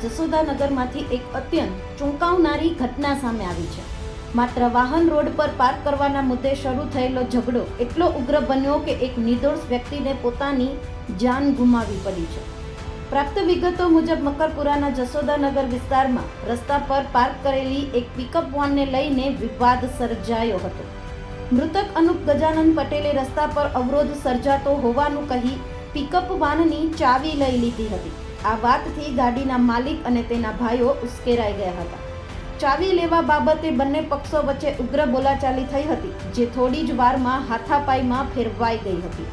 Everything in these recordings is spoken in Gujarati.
જસોદાનગરમાંથી એક અત્યંત ચોંકાવનારી ઘટના સામે આવી છે. માત્ર વાહન રોડ પર પાર્ક કરવાના મુદ્દે શરૂ થયેલો ઝઘડો એટલો ઉગ્ર બન્યો કે એક નિર્દોષ વ્યક્તિને પોતાની જાન ગુમાવી પડી છે. પ્રાપ્ત વિગતો મુજબ મકરપુરાના જસોદાનગર વિસ્તારમાં રસ્તા પર પાર્ક કરેલી એક પિકઅપ વાનને લઈને વિવાદ સર્જાયો હતો. મૃતક અનુપ ગજાનંદ પટેલે રસ્તા પર અવરોધ સર્જાતો હોવાનું કહી પિકઅપ વાનની ચાવી લઈ લીધી હતી. આ વાતથી ગાડીના માલિક અને તેના ભાઈઓ ઉશ્કેરાઈ ગયા હતા. ચાવી લેવા બાબતે બંને પક્ષો વચ્ચે ઉગ્ર બોલાચાલી થઈ હતી, જે થોડી જ વારમાં હાથાપાઈમાં ફેરવાઈ ગઈ હતી.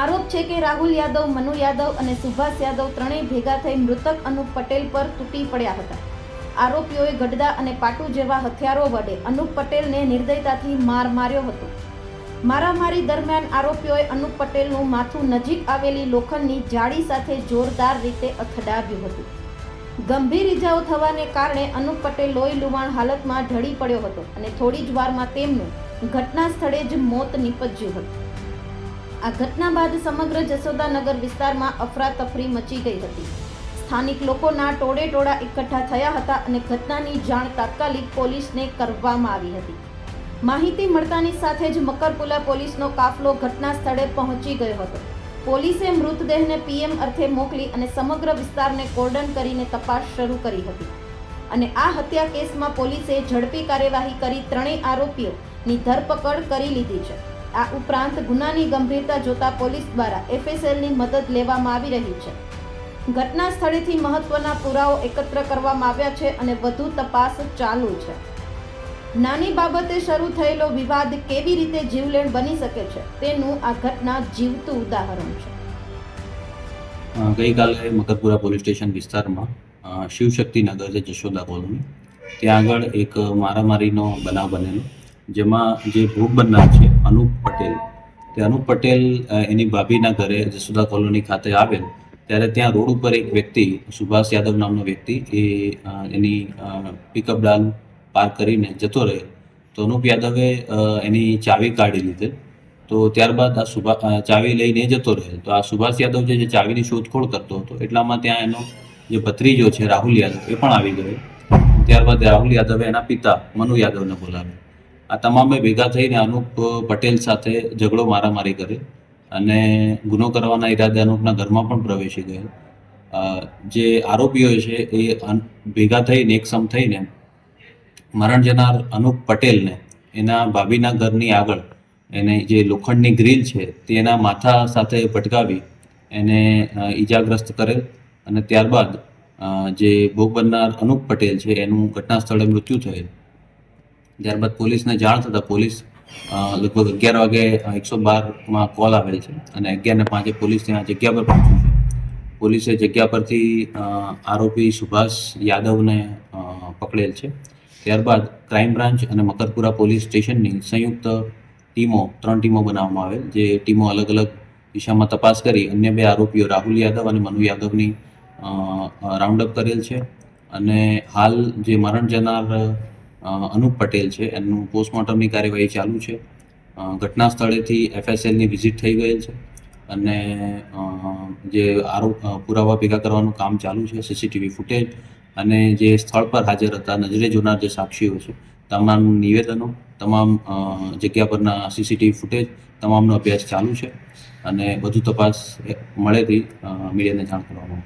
આરોપ છે કે રાહુલ યાદવ, મનુ યાદવ અને સુભાષ યાદવ ત્રણેય ભેગા થઈ મૃતક અનુપ પટેલ પર તૂટી પડ્યા હતા. આરોપીઓએ ગડદા અને પાટુ જેવા હથિયારો વડે અનુપ પટેલને નિર્દયતાથી માર માર્યો હતો. મારામારી દરમિયાન આરોપીઓએ અનુપ પટેલનું માથું નજીક આવેલી લોખંડની જાળી સાથે જોરદાર રીતે અથડાવ્યું હતું. ગંભીર ઇજાઓ થવાને કારણે અનુપ પટેલ લોહી લુવાણ હાલતમાં ઢળી પડ્યો હતો અને થોડી જ વારમાં તેમનું ઘટના સ્થળે જ મોત નીપજ્યું હતું. આ ઘટના બાદ સમગ્ર જસોદાનગર વિસ્તારમાં અફરાતફરી મચી ગઈ હતી. સ્થાનિક લોકોના ટોળે ટોળા એકઠા થયા હતા અને ઘટનાની જાણ તાત્કાલિક પોલીસને કરવામાં આવી હતી. માહિતી મળતાની સાથે જ મકરપુલા પોલીસનો કાફલો ઘટના સ્થળે પહોંચી ગયો હતો. પોલીસે મૃતદેહને પીએમ અર્થે મોકલી અને સમગ્ર વિસ્તારને કોર્ડન કરીને તપાસ શરૂ કરી હતી. અને આ હત્યા કેસમાં પોલીસે ઝડપી કાર્યવાહી કરી ત્રણેય આરોપીઓની ધરપકડ કરી લીધી છે. આ ઉપરાંત ગુનાની ગંભીરતા જોતા પોલીસ દ્વારા એફએસએલની મદદ લેવામાં આવી રહી છે. ઘટના સ્થળેથી મહત્વના પુરાવો એકત્ર કરવામાં આવ્યા છે અને વધુ તપાસ ચાલુ છે. નાની બાબતે શરૂ થયેલો વિવાદ કેવી રીતે જીવલેણ બની શકે છે તેનું આ ઘટના જીવતું ઉદાહરણ છે. ગઈકાલે મકરપુરા પોલીસ સ્ટેશન વિસ્તારમાં શિવશક્તિ શિવશક્તિનગર છે જશોદા કોલોની. ત્યાં આગળ એક મારામારીનો બનાવ બનેલો, જેમાં જે ભોગ બનનાર છે અનુપ પટેલ, તે અનુપ પટેલ એની ભાભીના ઘરે જશોદા કોલોની ખાતે આવેલ, ત્યારે ત્યાં રોડ ઉપર એક વ્યક્તિ, સુભાષ યાદવ નામનો વ્યક્તિ, એ એની પિકઅપ ડાલ પાર્ક કરીને જતો રહે, તો અનુપ યાદવે એની ચાવી કાઢી લીધે. તો ત્યારબાદ આ સુભા ચાવી લઈને જતો રહે. તો આ સુભાષ યાદવ જે ચાવીની શોધખોળ કરતો હતો, એટલામાં ત્યાં એનો જે ભત્રીજો છે, રાહુલ યાદવ, એ પણ આવી ગયો. ત્યારબાદ રાહુલ યાદવે એના પિતા મનુ યાદવને બોલાવ્યો. આ તમામે ભેગા થઈને અનુપ પટેલ સાથે ઝઘડો મારામારી કરે અને ગુનો કરવાના ઈરાદે અનુપના ઘરમાં પણ પ્રવેશી ગયો. જે આરોપીઓ છે, એ ભેગા થઈને, એકસમ થઈને મરણ જનાર અનુપ પટેલને એના ભાભીના ઘરની આગળ એને જે લોખંડની ગ્રીલ છે તેના માથા સાથે ભટકાવી એને ઈજાગ્રસ્ત કરેલ અને ત્યારબાદ જે ભોગ બનનાર અનુપ પટેલ છે એનું ઘટના સ્થળે મૃત્યુ થયેલ. ત્યારબાદ પોલીસને જાણ થતાં પોલીસ લગભગ અગિયાર વાગે એકસો બારમાં કોલ આવેલ છે અને અગિયારને પાંચે પોલીસ ત્યાં જગ્યા પર પહોંચ્યું છે. પોલીસે જગ્યા પરથી આરોપી સુભાષ યાદવને પકડેલ છે. ત્યારબાદ ક્રાઇમ બ્રાન્ચ અને મકરપુરા પોલીસ સ્ટેશનની સંયુક્ત ટીમો, ત્રણ ટીમો બનાવવામાં આવેલ, જે ટીમો અલગ અલગ દિશામાં તપાસ કરી અન્ય બે આરોપીઓ રાહુલ યાદવ અને મનુ યાદવની રાઉન્ડ અપ કરેલ છે. અને હાલ જે મરણ જનાર અનુપ પટેલ છે એનું પોસ્ટમોર્ટમની કાર્યવાહી ચાલુ છે. ઘટના સ્થળેથી એફએસએલની વિઝિટ થઈ ગયેલ છે. અને જે આરોપ પુરાવા ભેગા કરવાનું કામ ચાલુ છે, સીસીટીવી ફૂટેજ અને જે સ્થળ પર હાજર હતા, નજરે જોનાર જે સાક્ષીઓ છે તમામ નિવેદનો, તમામ જગ્યા પરના સીસીટીવી ફૂટેજ તમામનો અભ્યાસ ચાલુ છે અને વધુ તપાસ મળે તે મીડિયાને જાણ કરવામાં